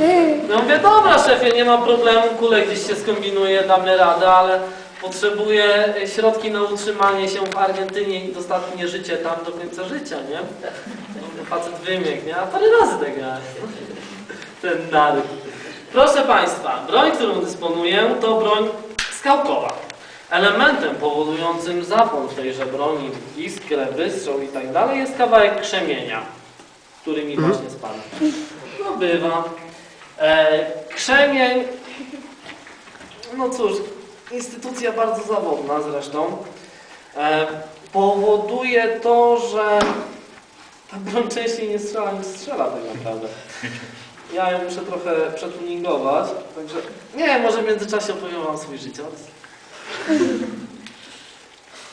nie? No mówię, dobra szefie, nie ma problemu, kule gdzieś się skombinuje, damy radę, ale potrzebuję środki na utrzymanie się w Argentynie i dostatnie życie tam do końca życia, nie? No, Facet wymieg, nie? A parę razy tak. Ten naryk. Proszę Państwa, broń, którą dysponuję, to broń skałkowa. Elementem powodującym zapłon tejże broni, iskrę, wystrzał i tak dalej jest kawałek krzemienia, który mi właśnie spadł. No bywa. E, krzemień, no cóż, instytucja bardzo zawodna zresztą, e, powoduje to, że ta broń częściej nie strzela niż strzela tak naprawdę. Ja ją muszę trochę przetuningować, także nie, może w międzyczasie opowiem Wam swój życiorys.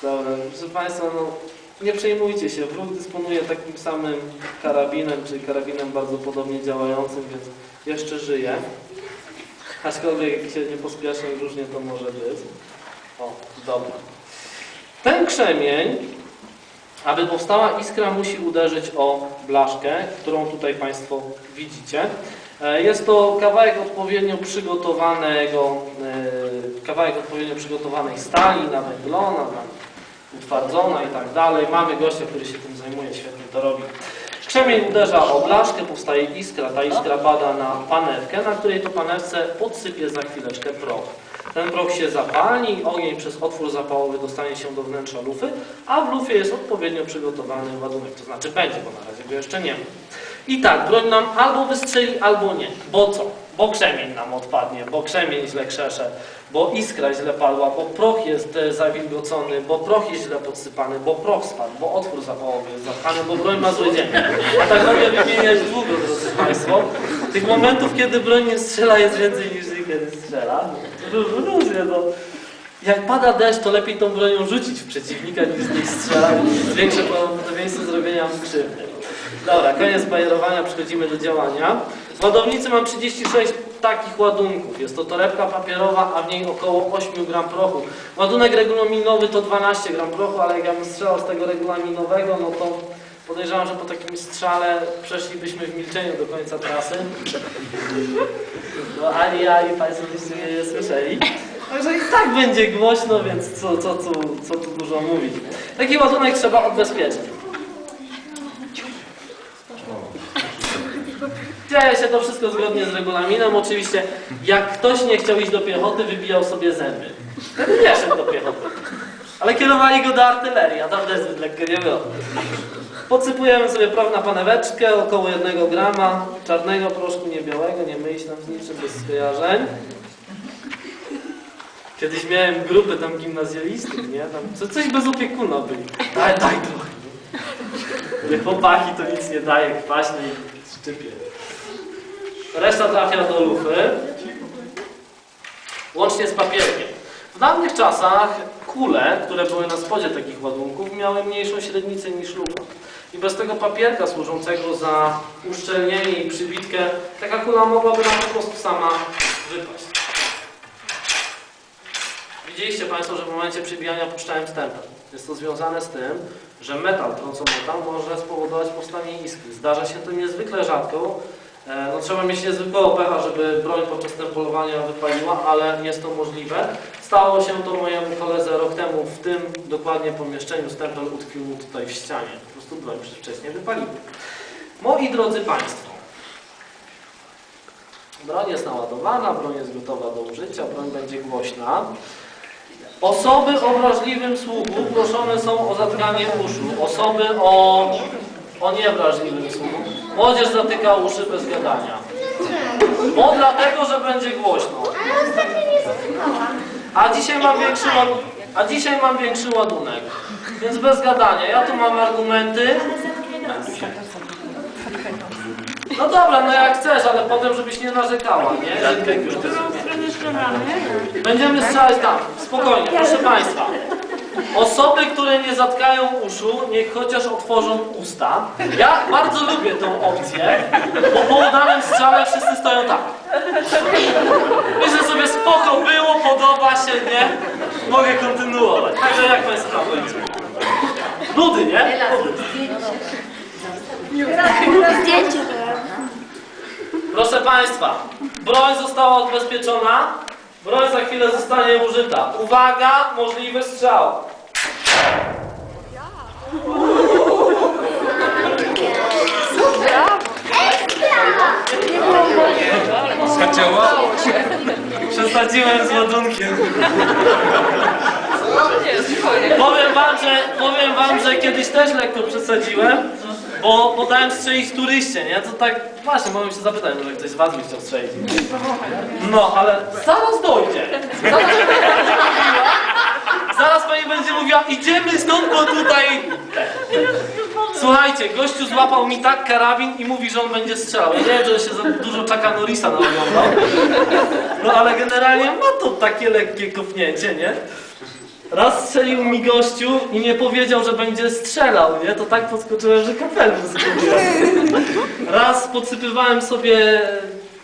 Dobra, proszę Państwa, no nie przejmujcie się, wróg dysponuje takim samym karabinem, czyli karabinem bardzo podobnie działającym, więc jeszcze żyje. Aczkolwiek jak się nie pospieszę, różnie to może być. O, dobra. Ten krzemień, aby powstała iskra, musi uderzyć o blaszkę, którą tutaj Państwo widzicie. E, Jest to kawałek odpowiednio przygotowanego, e, kawałek odpowiednio przygotowanej stali, nawęglona, tam utwardzona i tak dalej. Mamy gościa, który się tym zajmuje, świetnie to robi. Krzemień uderza o blaszkę, powstaje iskra. Ta iskra pada na panewkę, na której to panewce podsypie za chwileczkę proch. Ten proch się zapali, ogień przez otwór zapałowy dostanie się do wnętrza lufy, a w lufie jest odpowiednio przygotowany ładunek. To znaczy będzie, bo na razie go jeszcze nie ma. I tak, broń nam albo wystrzeli, albo nie. Bo co? Bo krzemień nam odpadnie, bo krzemień źle krzesze, bo iskra źle padła, bo proch jest e, zawilgocony, bo proch jest źle podsypany, bo proch spadł, bo otwór zapałowy jest zapchany, bo broń ma zły dzień. A tak mogę wymieniać długo, drodzy Państwo. Tych momentów, kiedy broń nie strzela jest więcej niż kiedy strzela. Ró- Różnie to. Jak pada deszcz, to lepiej tą bronią rzucić w przeciwnika niż z niej strzelać. Zwiększe prawdopodobieństwo zrobienia mu krzywdy. Dobra, koniec bajerowania, przechodzimy do działania. W ładownicy mam 36 takich ładunków. Jest to torebka papierowa, a w niej około 8 gram prochu. Ładunek regulaminowy to 12 gram prochu, ale jak ja bym strzelał z tego regulaminowego, no to podejrzewam, że po takim strzale przeszlibyśmy w milczeniu do końca trasy. No ani ja, ani Państwo byście mnie nie słyszeli. Także i tak będzie głośno, więc co, co, co, co tu dużo mówić. Taki ładunek trzeba odbezpieczyć. Dzieje się to wszystko zgodnie z regulaminem. Oczywiście, jak ktoś nie chciał iść do piechoty, wybijał sobie zęby. Wtedy nie szedł do piechoty. Ale kierowali go do artylerii, a tam też zbyt lekko nie było. Podsypujemy sobie proch na paneweczkę, około 1 grama czarnego proszku, nie białego, nie mylić nam z niczym, bez skojarzeń. Kiedyś miałem grupę tam gimnazjalistów, nie? Tam co- coś bez opiekuna byli. Daj, daj trochę. Nie chłopaki to nic nie daje, kwaśne i szczypie. Reszta trafia do lufy. Łącznie z papierkiem. W dawnych czasach kule, które były na spodzie takich ładunków, miały mniejszą średnicę niż lufa. I bez tego papierka służącego za uszczelnienie i przybitkę, taka kula mogłaby nam po prostu sama wypaść. Widzieliście Państwo, że w momencie przybijania puszczałem stempel. Jest to związane z tym, że metal, metal może spowodować powstanie iskry. Zdarza się to niezwykle rzadko. E, No, trzeba mieć niezwykłego pecha, żeby broń podczas stemplowania wypaliła, ale jest to możliwe. Stało się to mojemu koledze rok temu w tym dokładnie pomieszczeniu. Stempel utkwił mu tutaj w ścianie. Po prostu broń przedwcześnie wypaliła. Moi drodzy Państwo, broń jest naładowana, broń jest gotowa do użycia, broń będzie głośna. Osoby o wrażliwym słuchu proszone są o zatkanie uszu. Osoby o, o niewrażliwym słuchu. Młodzież zatyka uszy bez gadania. Bo dlatego, że będzie głośno. Ale ostatnio nie słuchałam. A dzisiaj mam większy ładunek. A dzisiaj mam większy ładunek. Więc bez gadania. Ja tu mam argumenty. No dobra, no jak chcesz, ale potem żebyś nie narzekała, nie? Będziemy strzelać tam. Spokojnie, proszę Państwa. Osoby, które nie zatkają uszu, niech chociaż otworzą usta. Ja bardzo lubię tą opcję, bo po udanym strzale wszyscy stoją tak. Myślę sobie, spoko było, podoba się, nie? Mogę kontynuować. Także jak Państwo będzie? Nudy, nie? To Państwa, broń została odbezpieczona. Broń za chwilę zostanie użyta. Uwaga, możliwy strzał. Zadziałało. Przesadziłem z ładunkiem. Powiem wam, że, powiem wam, że kiedyś też lekko przesadziłem, bo podałem strzelić turyście, nie? To tak, właśnie, mogłem się zapytać, może ktoś z was by chciał strzelić. No, ale zaraz dojdzie. Zaraz, zaraz pani będzie mówiła, idziemy stąd, bo tutaj... Słuchajcie, gościu złapał mi tak karabin i mówi, że on będzie strzelał. Ja nie wiem, że się za dużo Chucka Norrisa naoglądał. No ale generalnie ma to takie lekkie kopnięcie, nie? Raz strzelił mi gościu i nie powiedział, że będzie strzelał, nie? To tak podskoczyłem, że kafelkę zgubiłem. Raz podsypywałem sobie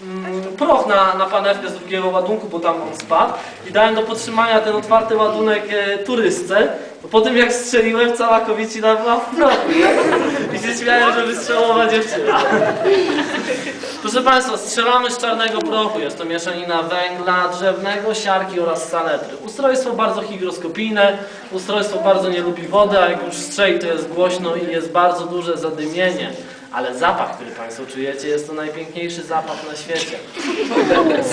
mm, proch na, na panewkę z drugiego ładunku, bo tam on spadł i dałem do podtrzymania ten otwarty ładunek e, turystce. Po tym jak strzeliłem, cała kobiecina była w prochu. I się śmiałem, że wystrzelałowa dziewczyna. Proszę Państwa, strzelamy z czarnego prochu. Jest to mieszanina węgla, drzewnego, siarki oraz saletry. Ustrojstwo bardzo higroskopijne, ustrojstwo bardzo nie lubi wody, a jak już strzeli, to jest głośno i jest bardzo duże zadymienie. Ale zapach, który Państwo czujecie, jest to najpiękniejszy zapach na świecie.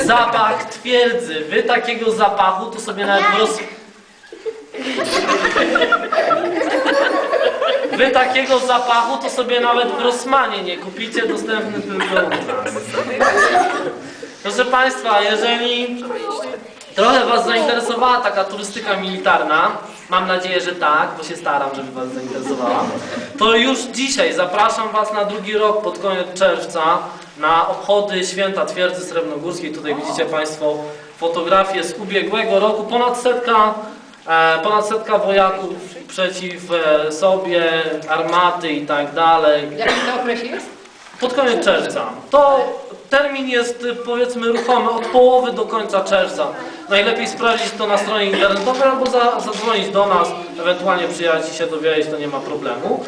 Zapach twierdzy. Wy takiego zapachu to sobie nawet w roz... Wy takiego zapachu to sobie nawet w Rossmanie nie kupicie, dostępny tylko u nas. Proszę Państwa, jeżeli trochę Was zainteresowała taka turystyka militarna, mam nadzieję, że tak, bo się staram, żeby Was zainteresowała, to już dzisiaj zapraszam Was na drugi rok pod koniec czerwca na obchody święta Twierdzy Srebrnogórskiej. Tutaj widzicie Państwo fotografie z ubiegłego roku. Ponad setka, ponad setka wojaków przeciw e, sobie, armaty i tak dalej. Jaki to okres jest? Pod koniec czerwca. To termin jest y, powiedzmy ruchomy od połowy do końca czerwca. Najlepiej sprawdzić to na stronie internetowej albo za, zadzwonić do nas, ewentualnie przyjechać i się dowiedzieć, to nie ma problemu.